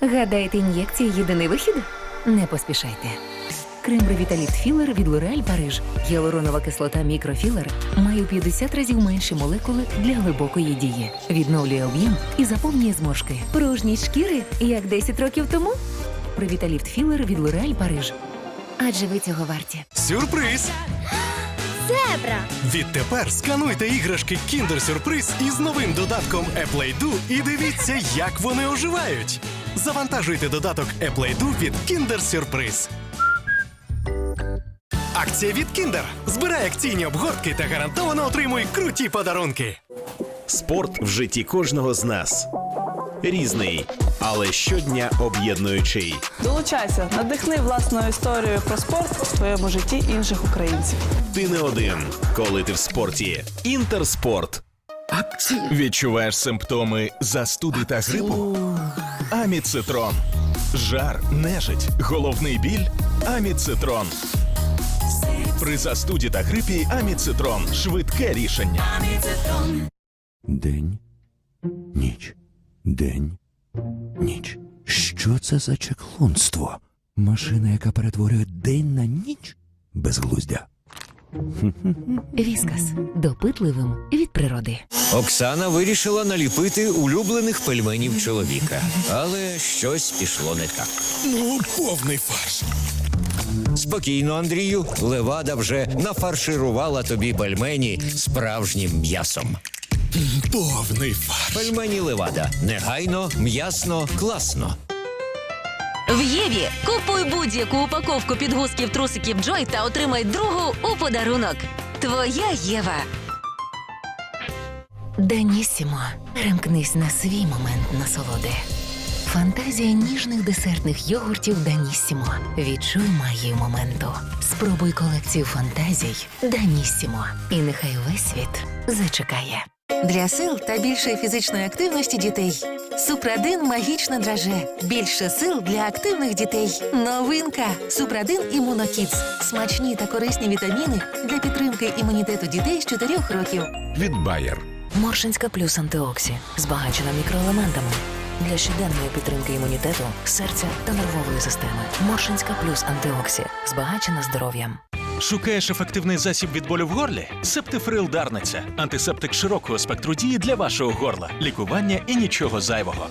Гадаєте, ін'єкція єдиний вихід? Не поспішайте. Крем Ревіталіт Філер від L'Oréal Париж. Гіалуронова кислота мікрофілер має у 50 разів менші молекули для глибокої дії. Відновлює об'єм і заповнює зморшки. Пружність шкіри, як 10 років тому. Ревіталіт Філер від L'Oréal Париж. Адже ви цього варті. Сюрприз! Зебра. Відтепер скануйте іграшки Kinder Сюрприз із новим додатком Apple Do і дивіться, як вони оживають. Завантажуйте додаток Apple Do від Kinder Сюрприз. Акція від Kinder. Збирай акційні обгортки та гарантовано отримуй круті подарунки. Спорт в житті кожного з нас різний, але щодня об'єднуючий. Долучайся, надихни власною історією про спорт в твоєму житті інших українців. Ти не один, коли ти в спорті. Інтерспорт. Відчуваєш симптоми застуди та грипу? Аміцитрон. Жар, нежить, головний біль. Аміцитрон. При застуді та грипі Аміцитрон. Швидке рішення. День, ніч, день, ніч. Що це за чеклунство? Машина, яка перетворює день на ніч? Безглуздя. Віскас. Допитливим від природи. Оксана вирішила наліпити улюблених пельменів чоловіка, але щось пішло не так. Ну, повний фарш. Спокійно, Андрію, левада вже нафарширувала тобі пельмені справжнім м'ясом. Повний фарш. Пельмені левада негайно, м'ясно, класно. В Єві купуй будь-яку упаковку підгузків трусиків Джой та отримай другу у подарунок. Твоя Єва. Данісімо, перемкнись на свій момент насолоди. Фантазія ніжних десертних йогуртів Данісімо. Відчуй магію моменту. Спробуй колекцію фантазій Данісімо. І нехай весь світ зачекає. Для сил та більшої фізичної активності дітей. Супрадин магічне драже. Більше сил для активних дітей. Новинка. Супрадин імунокідс. Смачні та корисні вітаміни для підтримки імунітету дітей з 4 років. Від Байер. Моршинська плюс антиоксі, збагачена мікроелементами. Для щоденної підтримки імунітету, серця та нервової системи. Моршинська плюс антиоксі, збагачена здоров'ям. Шукаєш ефективний засіб від болю в горлі? Септифрил Дарниця. Антисептик широкого спектру дії для вашого горла. Лікування і нічого зайвого.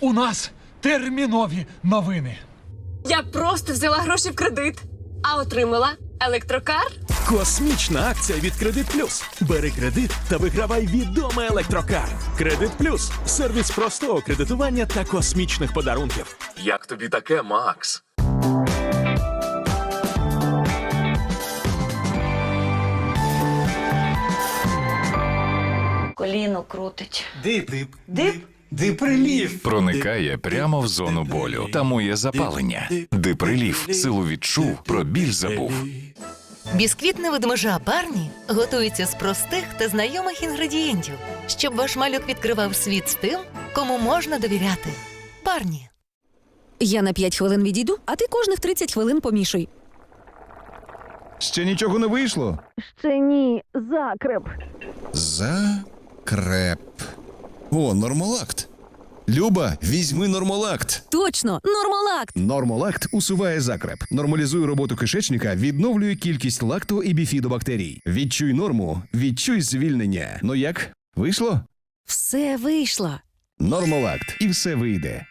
У нас термінові новини. Я просто взяла гроші в кредит, а отримала електрокар. Космічна акція від Кредит Плюс. Бери кредит та вигравай відомий електрокар. Кредит Плюс сервіс простого кредитування та космічних подарунків. Як тобі таке, Макс? Коліно крутить. Дип, дип, Дип? Диприлів. Проникає прямо в зону болю. Тамує запалення. Диприлів силу відчув, про біль забув. Бісквітне ведмежа Барні готується з простих та знайомих інгредієнтів, щоб ваш малюк відкривав світ з тим, кому можна довіряти. Барні. Я на 5 хвилин відійду, а ти кожних 30 хвилин помішуй. Ще нічого не вийшло. Ще ні, закреп. Закреп. О, нормолакт. Люба, візьми нормолакт. Точно, нормалакт. Нормолакт усуває закреп, нормалізує роботу кишечника, відновлює кількість лакту і біфідобактерій. Відчуй норму, відчуй звільнення. Ну як? Вийшло? Все вийшло. Нормолакт. І все вийде.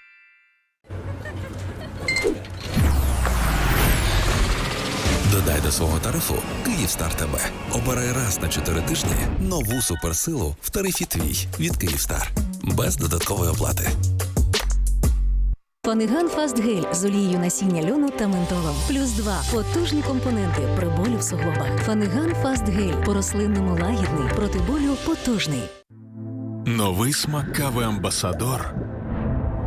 Додай до свого тарифу Київстар ТБ. Обирай раз на 4 тижні нову суперсилу в тарифі твій від Київстар. Без додаткової оплати. Фаниган Фаст Гель з олією насіння льону та ментолом. Плюс два потужні компоненти при болю в суглобах. Фаниган Фаст Гель по рослинному лагідний, проти болю потужний. Новий смак кави Амбасадор.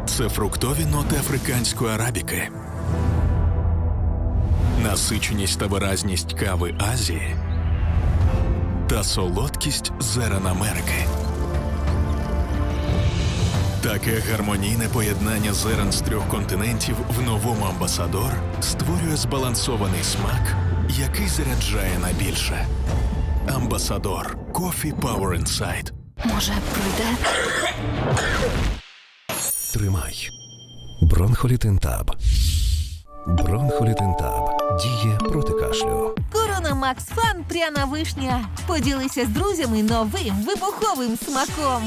Це фруктові ноти африканської арабіки. Насиченість та виразність кави Азії та солодкість зерен Америки. Таке гармонійне поєднання зерен з трьох континентів в новому амбасадор створює збалансований смак, який заряджає на більше. Амбасадор Coffee Power Inside. Може, пройде? Тримай. Бронхолітинтаб діє проти кашлю. Корона Макс Фан пряна вишня. Поділися з друзями новим вибуховим смаком.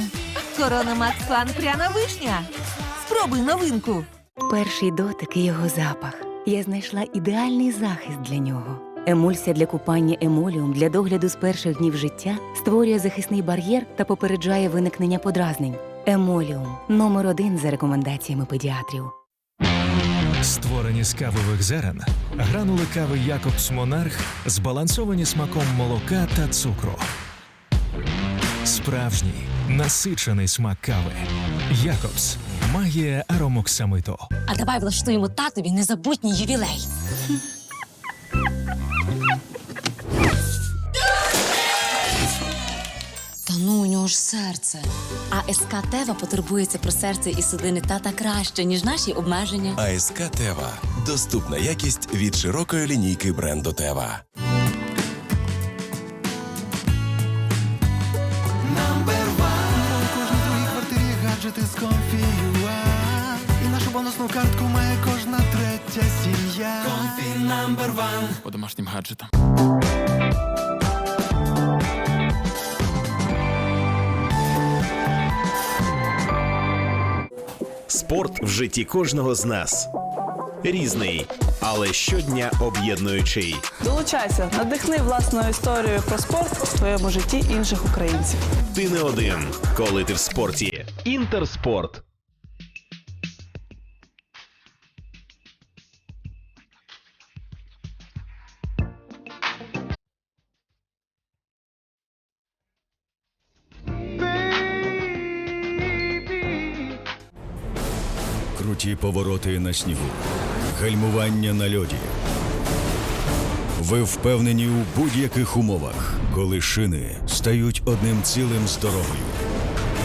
Корона Макс Фан пряна вишня. Спробуй новинку. Перший дотик і його запах. Я знайшла ідеальний захист для нього. Емульсія для купання емоліум для догляду з перших днів життя створює захисний бар'єр та попереджає виникнення подразнень. Емоліум номер один за рекомендаціями педіатрів. Створені з кавових зерен, гранули кави Якобс Монарх збалансовані смаком молока та цукру. Справжній насичений смак кави. Якобс магія аромоксамиту. А давай влаштуємо татові незабутній ювілей. У нього ж серце. А СК Тева потурбується про серце і судини тата краще, ніж наші обмеження. АСК Тева. Доступна якість від широкої лінійки бренду Тева. гаджети з Comfy.ua І нашу бонусну картку має кожна третя сім'я. Comfy number one. По домашнім гаджетам. Спорт в житті кожного з нас. Різний, але щодня об'єднуючий. Долучайся, надихни власною історією про спорт у твоєму житті інших українців. Ти не один, коли ти в спорті. Інтерспорт. Круті повороти на снігу, гальмування на льоді. Ви впевнені у будь-яких умовах, коли шини стають одним цілим з дорогою.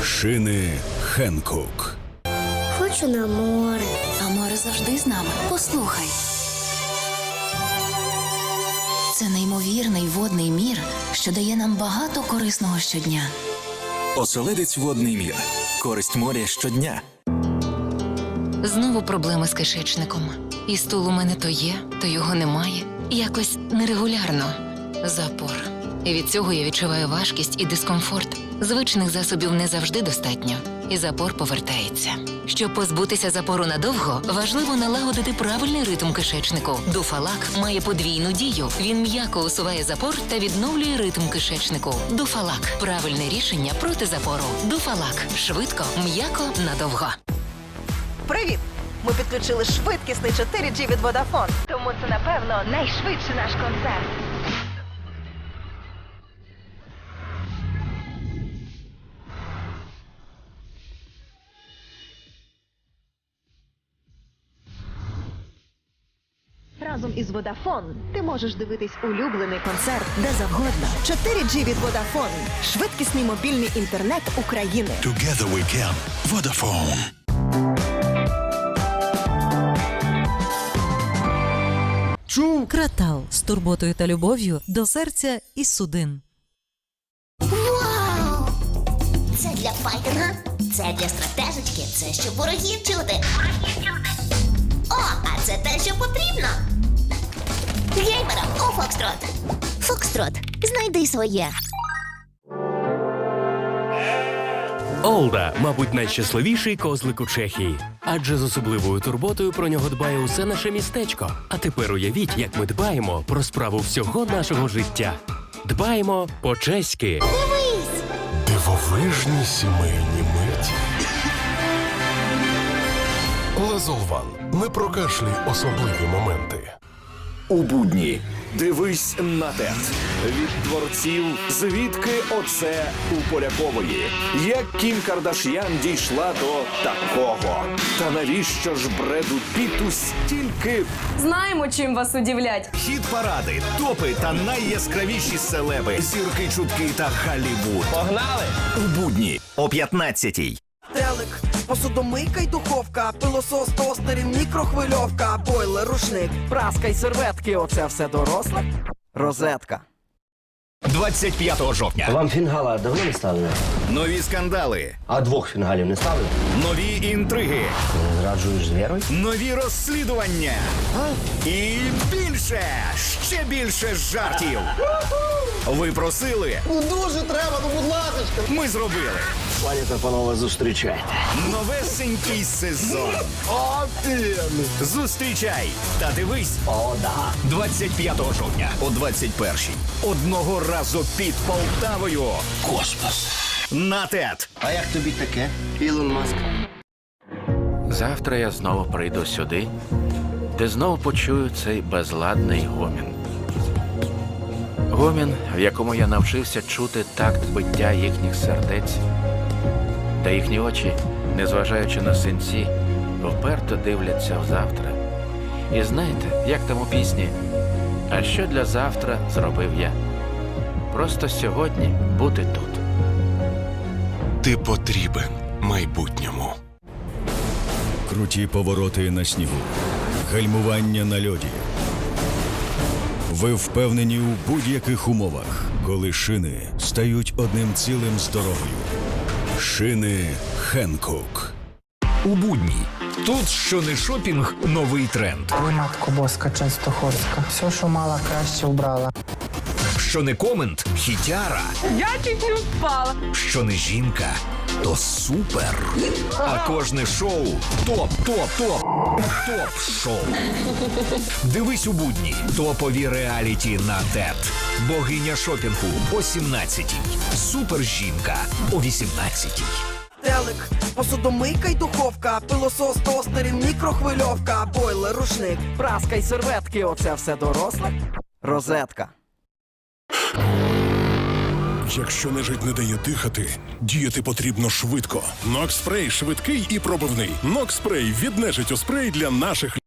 Шини Хенкук. Хочу на море. А море завжди з нами. Послухай. Це неймовірний водний мір, що дає нам багато корисного щодня. Оселедець водний мір. Користь моря щодня. Знову проблеми з кишечником. І стул у мене то є, то його немає. Якось нерегулярно. Запор. І від цього я відчуваю важкість і дискомфорт. Звичних засобів не завжди достатньо, і запор повертається. Щоб позбутися запору надовго, важливо налагодити правильний ритм кишечнику. Дуфалак має подвійну дію. Він м'яко усуває запор та відновлює ритм кишечнику. Дуфалак правильне рішення проти запору. Дуфалак швидко, м'яко, надовго. Привіт! Ми підключили швидкісний 4G від Vodafone. Тому це, напевно, найшвидший наш концерт. Разом із Vodafone ти можеш дивитись улюблений концерт де завгодно. 4G від Vodafone. Швидкісний мобільний інтернет України. Together we can. Vodafone. Кратал з турботою та любов'ю до серця і судин. Вау! Це для файтинга, це для стратежечки, це щоб ворогів чути. О, а це те, що потрібно. Геймерам у Фокстрот. Фокстрот, знайди своє. Олда, мабуть, найщасливіший козлик у Чехії. Адже з особливою турботою про нього дбає усе наше містечко. А тепер уявіть, як ми дбаємо про справу всього нашого життя. Дбаємо по-чеськи. Дивись! Дивовижні сімейні миті. Лазолван. Не прокашлюй особливі моменти. У будні дивись на тет від творців, звідки оце у Полякової. Як Кім Кардаш'ян дійшла до такого. Та навіщо ж бреду Піту стільки Знаємо, чим вас удивлять. Хіт паради, топи та найяскравіші селеби, зірки чутки та Голлівуд. Погнали! У будні о 15-й. Посудомийка й духовка, пилосос, тостер і мікрохвильовка, бойлер, рушник, праска й серветки. Оце все доросле. Розетка. 25 жовтня. Вам фінгала давно не ставили? Нові скандали, А двох фінгалів не ставили? нові інтриги, зраджуєш з вірою? нові розслідування. І більше, ще більше жартів. Ви просили, Ну дуже треба, ну будь ласка. ми зробили. Пані та панове, зустрічайте. Новесенький сезон. О! Зустрічай та дивись О, да. 25 жовтня о 21-й. Одного разу під Полтавою. Космос. На ТЕТ. А як тобі таке, Ілон Маск? Завтра я знову прийду сюди, де знову почую цей безладний гомін. Гомін, в якому я навчився чути такт биття їхніх сердець, та їхні очі, незважаючи на синці, вперто дивляться в завтра. І знаєте, як там у пісні? А що для завтра зробив я? Просто сьогодні бути тут. Ти потрібен майбутньому. Круті повороти на снігу, гальмування на льоді. Ви впевнені у будь-яких умовах, коли шини стають одним цілим з дорогою. Шини Хенкук. У будні. Тут що не шопінг, новий тренд. Ви матко боска Częstochorська. Все, що мала, краще вбрала. Що не комент, хітяра. Я чуть не впала. Що не жінка, то супер. А кожне шоу топ, топ, топ, топ шоу. Дивись у будні. Топові реаліті на ТЕТ. Богиня шопінгу о 17-й. Супер жінка о 18-й. Телек, посудомийка й духовка, пилосос, тостер мікрохвильовка, бойлер, рушник, праска й серветки. Оце все доросле. Розетка. Якщо нежить не дає дихати, діяти потрібно швидко. Нокспрей швидкий і пробивний. Нокспрей від нежиттю спрей для наших